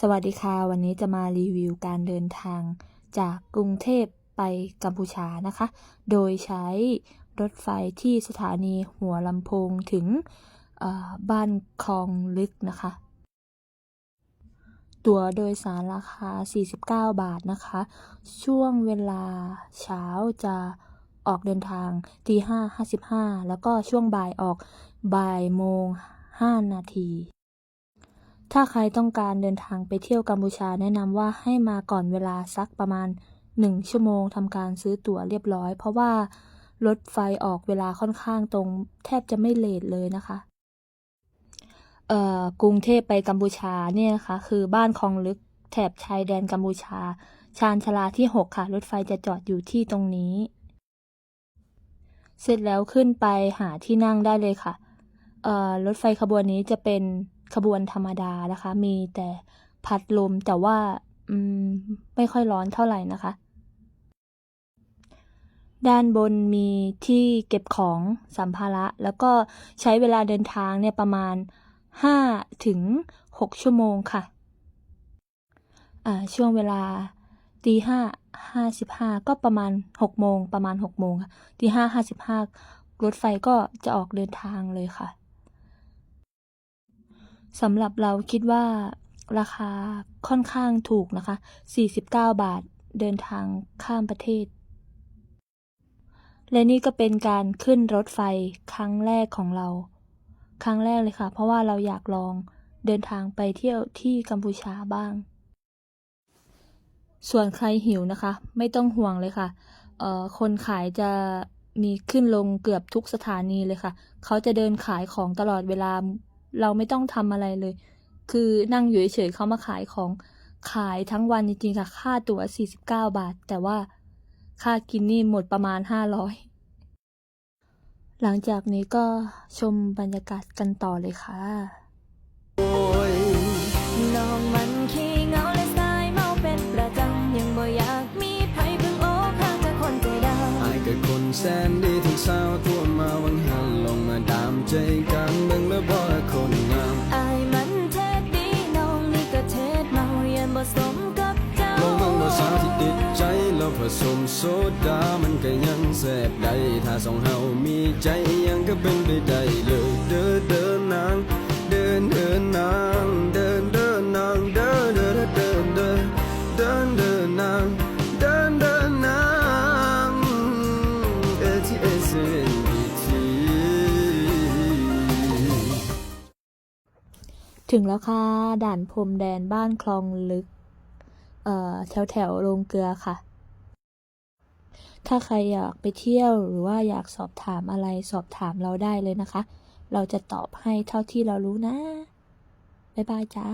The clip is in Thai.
สวัสดีค่ะ วันนี้จะมารีวิวการเดินทางจากกรุงเทพไปกัมพูชานะคะ โดยใช้รถไฟที่สถานีหัวลำโพงถึงบ้านคลองลึกนะคะ ตั๋วโดยสารราคา 49 บาทนะคะ ช่วงเวลาเช้าจะออกเดินทางตีห้าห้าสิบห้าแล้วก็ช่วงบ่ายออกบ่ายโมงห้านาที ถ้าใครต้องการเดินทางไปเที่ยวกัมพูชาแนะนำว่าให้มาก่อนเวลาสักประมาณ 1 ชั่วโมงทำการซื้อตั๋วเรียบร้อย เพราะว่ารถไฟออกเวลาค่อนข้างตรง แทบจะไม่เลทเลยนะคะเอ่อกรุงเทพไปกัมพูชาเนี่ยนะคะคือบ้านคลองลึกแถบชายแดนกัมพูชา ชานชลาที่ 6 ค่ะ รถไฟจะจอดอยู่ที่ตรงนี้ เสร็จแล้วขึ้นไปหาที่นั่งได้เลยค่ะเอ่อรถไฟขบวนนี้จะเป็น ขบวนธรรมดานะคะ มีแต่พัดลมแต่ว่าอืมไม่ค่อยร้อนเท่าไหร่นะคะ ด้านบนมีที่เก็บของสัมภาระ แล้วก็ใช้เวลาเดินทางเนี่ยประมาณ 5 ถึง 6 ชั่วโมงค่ะอ่าช่วงเวลาตีห้าห้าสิบห้าก็ประมาณหกโมงประมาณหกโมงค่ะตีห้าห้าสิบห้ารถไฟก็จะออกเดินทางเลยค่ะ สำหรับเราคิดว่าราคาค่อนข้างถูกนะคะ 49 บาทเดินทางข้ามประเทศ และนี่ก็เป็นการขึ้นรถไฟครั้งแรกของเรา ครั้งแรกเลยค่ะ เพราะว่าเราอยากลองเดินทางไปเที่ยวที่กัมพูชาบ้าง ส่วนใครหิวนะคะ ไม่ต้องห่วงเลยค่ะเออคนขายจะมีขึ้นลงเกือบทุกสถานีเลยค่ะ เขาจะเดินขายของตลอดเวลา เราไม่ต้องทำอะไรเลย คือนั่งอยู่เฉยๆเขามาขายของขายทั้งวันจริงๆค่ะ ค่าตั๋ว 49 บาท แต่ว่าค่ากินนี่หมดประมาณ 500 หลังจากนี้ก็ชมบรรยากาศกันต่อเลยค่ะน้องมันขี้เหงาและสายเมาเป็นประจำยังบ่อยากมีไผพึ่งโอ้ข้างแต่คนใจดอายก็คนแสนดีทั้งสาวทั่วมาวังหันลงมาดามใจกันเบิ่งแล้วบ่ ผสมโซดามันก็ยังแซ่บได้ ถ้าสองเฮามีใจยังก็เป็นไปได้เลยเดินเดินนาง เดินเดินนางเดินเดินนางเดินเดินเดินเดินเดินเดินนางเดินเดินนางเอทีเอสเอ็นบีทีถึงแล้วค่ะด่านพรมแดนบ้านคลองลึกแถวแถวโรงเกลือค่ะ ถ้าใครอยากไปเที่ยวหรือว่าอยากสอบถามอะไรสอบถามเราได้เลยนะคะ เราจะตอบให้เท่าที่เรารู้นะ บ๊ายบายจ้า